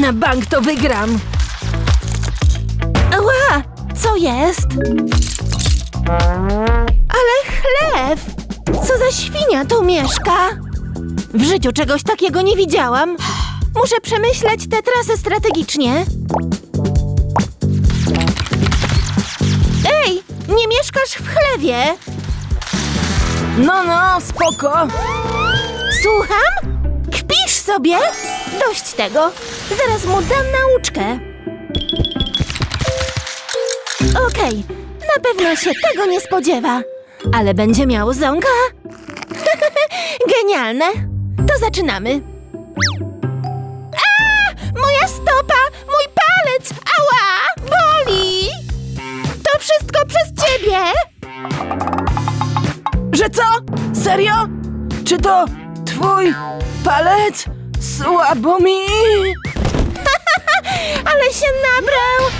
Na bank to wygram. Ała, co jest? Ale chleb! Co za świnia tu mieszka? W życiu czegoś takiego nie widziałam. Muszę przemyśleć tę trasę strategicznie. Ej, nie mieszkasz w chlewie? No, no, spoko. Słucham? Kpisz sobie? Dość tego. Zaraz mu dam nauczkę. Okej, na pewno się tego nie spodziewa. Ale będzie miał ząga. Genialne. To zaczynamy. A! Moja stopa! Mój palec! Ała! Boli! To wszystko przez ciebie! Że co? Serio? Czy to twój palec? Słabo mi. Ale się nabrał!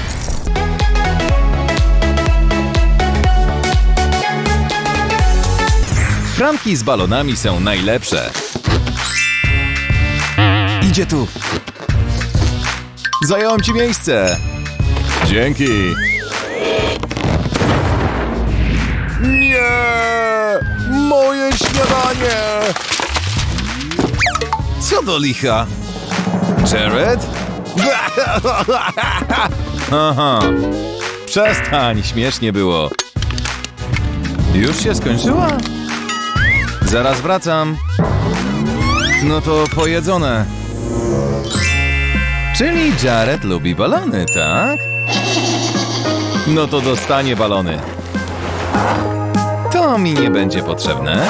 Kramki z balonami są najlepsze. Idzie tu. Zająłem ci miejsce. Dzięki. Co do licha? Jared? Aha. Przestań, śmiesznie było. Już się skończyła? Zaraz wracam. No to pojedzone. Czyli Jared lubi balony, tak? No to dostanie balony. To mi nie będzie potrzebne.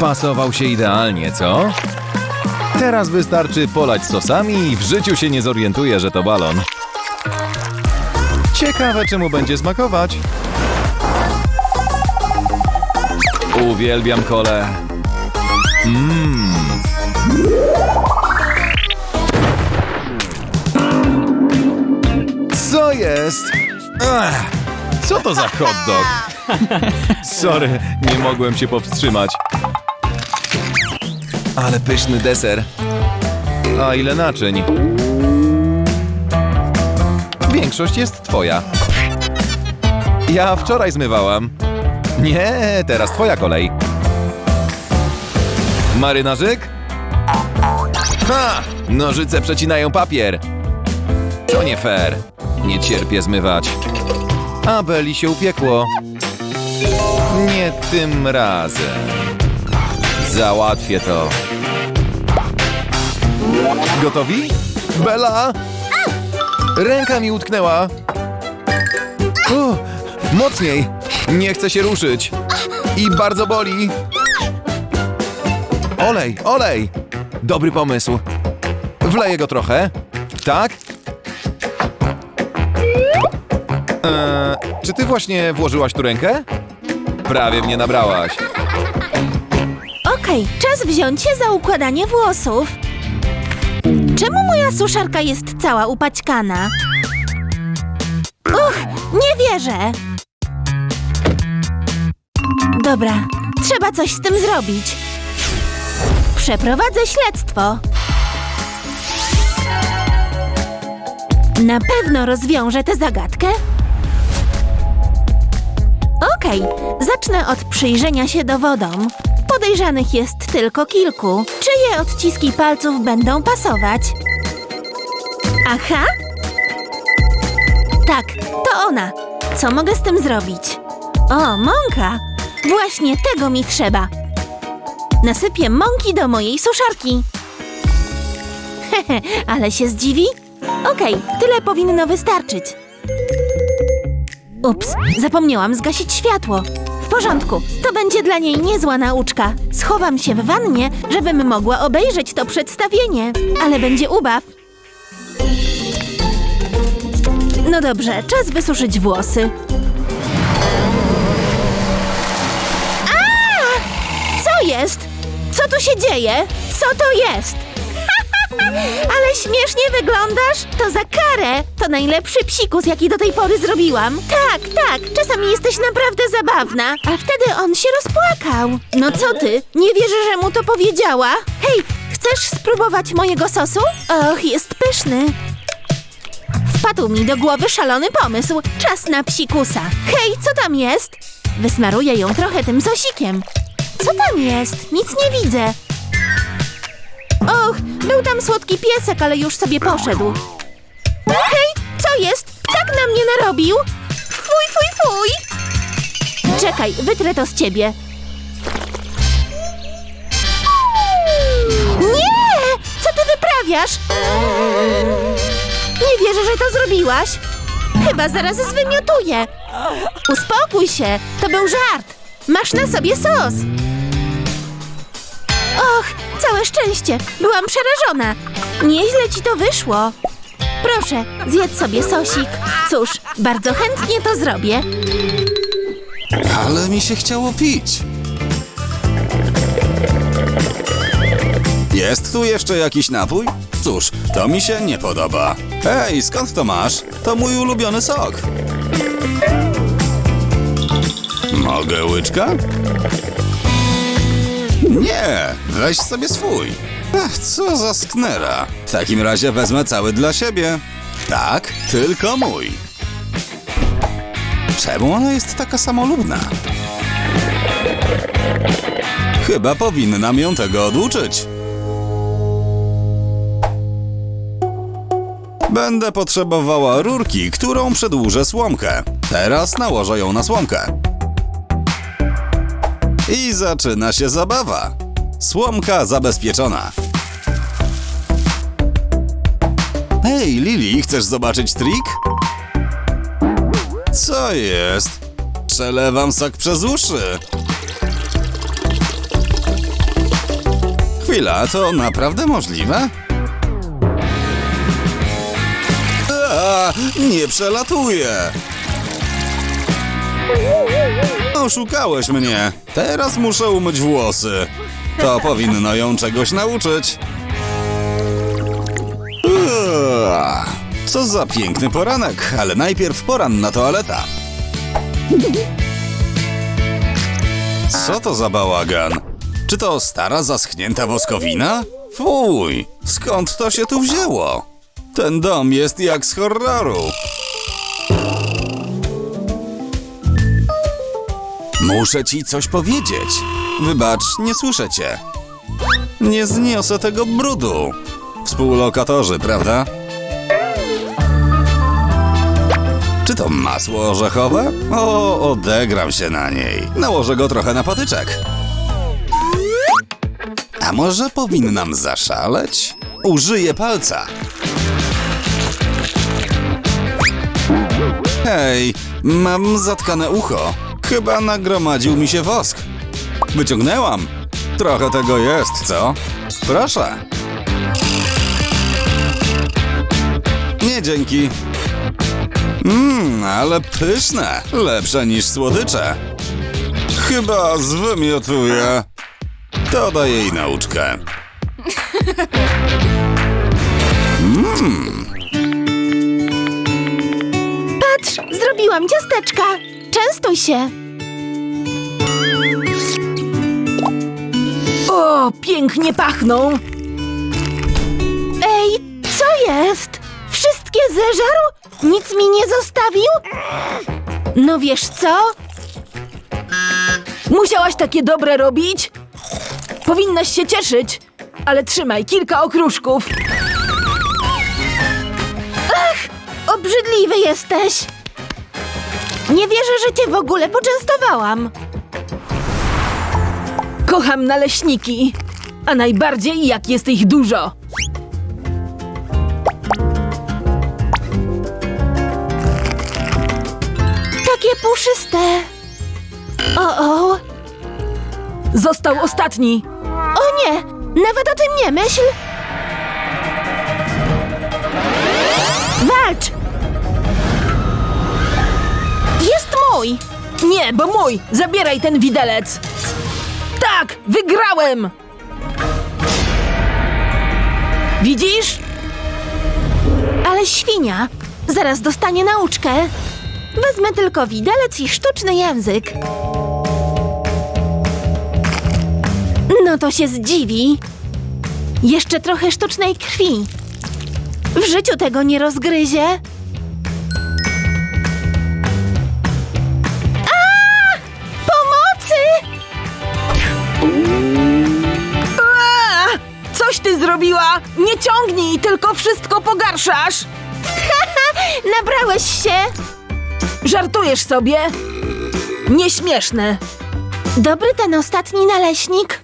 Pasował się idealnie, co? Teraz wystarczy polać sosami i w życiu się nie zorientuje, że to balon. Ciekawe, czemu będzie smakować. Uwielbiam kole. Mmm. Co jest? Ach, co to za hot dog? Sorry, nie mogłem się powstrzymać. Ale pyszny deser. A ile naczyń? Większość jest twoja. Ja wczoraj zmywałam. Nie, teraz twoja kolej. Marynarzyk? Ha! Nożyce przecinają papier. To nie fair. Nie cierpię zmywać. A Beli się upiekło. Nie tym razem. Załatwię to. Gotowi? Bela? Ręka mi utknęła. O, mocniej. Nie chcę się ruszyć. I bardzo boli. Olej, olej. Dobry pomysł. Wleję go trochę. Tak? Eee, czy ty właśnie włożyłaś tu rękę? Prawie mnie nabrałaś. Okej, czas wziąć się za układanie włosów. Czemu moja suszarka jest cała upaćkana? Uch, nie wierzę! Dobra, trzeba coś z tym zrobić. Przeprowadzę śledztwo. Na pewno rozwiążę tę zagadkę. Okej, zacznę od przyjrzenia się dowodom. Podejrzanych jest tylko kilku. Czyje odciski palców będą pasować? Aha! Tak, to ona. Co mogę z tym zrobić? O, mąka! Właśnie tego mi trzeba. Nasypię mąki do mojej suszarki. Hehe, ale się zdziwi? Okej, tyle powinno wystarczyć. Ups, zapomniałam zgasić światło. Porządku, to będzie dla niej niezła nauczka. Schowam się w wannie, żebym mogła obejrzeć to przedstawienie, ale będzie ubaw. No dobrze, czas wysuszyć włosy. A! Co jest? Co tu się dzieje? Co to jest? Śmiesznie wyglądasz! To za karę! To najlepszy psikus, jaki do tej pory zrobiłam. Tak, tak, czasami jesteś naprawdę zabawna. A wtedy on się rozpłakał. No co ty? Nie wierzę, że mu to powiedziała? Hej, Chcesz spróbować mojego sosu? Och, jest pyszny. Wpadł mi do głowy szalony pomysł. Czas na psikusa. Hej, co tam jest? Wysmaruję ją trochę tym sosikiem. Co tam jest? Nic nie widzę. Och, był tam słodki piesek, ale już sobie poszedł. Hej, co jest? Tak na mnie narobił? Fuj, fuj, fuj! Czekaj, wytrę to z ciebie. Nie! Co ty wyprawiasz? Nie wierzę, że to zrobiłaś. Chyba zaraz zwymiotuję. Uspokój się, to był żart. Masz na sobie sos. Och, całe szczęście. Byłam przerażona. Nieźle ci to wyszło. Proszę, zjedz sobie sosik. Cóż, bardzo chętnie to zrobię. Ale mi się chciało pić. Jest tu jeszcze jakiś napój? Cóż, to mi się nie podoba. Hej, skąd to masz? To mój ulubiony sok. Mogę łyczka? Nie, weź sobie swój. Ach, co za sknera. W takim razie wezmę cały dla siebie. Tak, tylko mój. Czemu ona jest taka samolubna? Chyba powinnam ją tego oduczyć. Będę potrzebowała rurki, którą przedłużę słomkę. Teraz nałożę ją na słomkę. I zaczyna się zabawa. Słomka zabezpieczona. Hej, Lili, chcesz zobaczyć trik? Co jest? Przelewam sok przez uszy. Chwila, to naprawdę możliwe? A, nie przelatuje. Oszukałeś mnie. Teraz muszę umyć włosy. To powinno ją czegoś nauczyć. Co za piękny poranek, ale najpierw poranna toaleta. Co to za bałagan? Czy to stara, zaschnięta woskowina? Fuj, skąd to się tu wzięło? Ten dom jest jak z horroru. Muszę ci coś powiedzieć. Wybacz, nie słyszę cię. Nie zniosę tego brudu. Współlokatorzy, prawda? Czy to masło orzechowe? O, odegram się na niej. Nałożę go trochę na patyczek. A może powinnam zaszaleć? Użyję palca. Hej, mam zatkane ucho. Chyba nagromadził mi się wosk. Wyciągnęłam. Trochę tego jest, co? Proszę. Nie dzięki. Mmm, ale pyszne. Lepsze niż słodycze. Chyba zwymiotuję. To daję jej nauczkę. Patrz, zrobiłam ciasteczka. Częstuj się. O, pięknie pachną. Ej, co jest? Wszystkie zeżarł? Nic mi nie zostawił? No wiesz co? Musiałaś takie dobre robić? Powinnaś się cieszyć. Ale trzymaj kilka okruszków. Obrzydliwy jesteś. Nie wierzę, że cię w ogóle poczęstowałam. Kocham naleśniki. A najbardziej jak jest ich dużo. Takie puszyste. O, o. Został ostatni. O nie, nawet o tym nie myśl. Walcz! Jest mój! Nie, bo mój. Zabieraj ten widelec. Tak, wygrałem. Widzisz? Ale świnia! Zaraz dostanie nauczkę. Wezmę tylko widelec i sztuczny język. No to się zdziwi. Jeszcze trochę sztucznej krwi. W życiu tego nie rozgryzie. Zrobiła! Nie ciągnij, tylko wszystko pogarszasz! Nabrałeś się? Żartujesz sobie? Nieśmieszne. Dobry ten ostatni naleśnik.